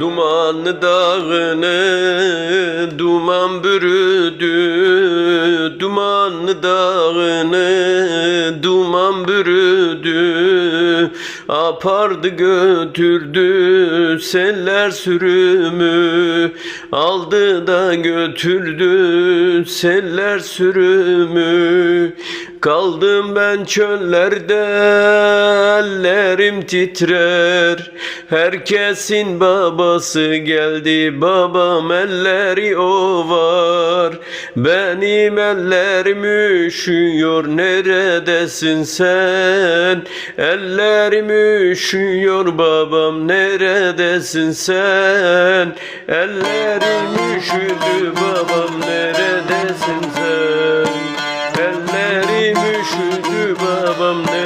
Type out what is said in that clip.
Dumanlı dağını duman bürüdü. Dumanlı dağını duman bürüdü. Apardı götürdü seller sürümü. Aldı da götürdü seller sürümü. Kaldım ben çöllerde ellerim titrer. Herkesin babası geldi. Babam elleri ovar. Benim ellerim üşüyor. Neredesin sen? Ellerim üşüyor. Babam neredesin sen? Ellerim üşüdü. Babam neredesin sen? Ellerim üşüdü. Babam neredesin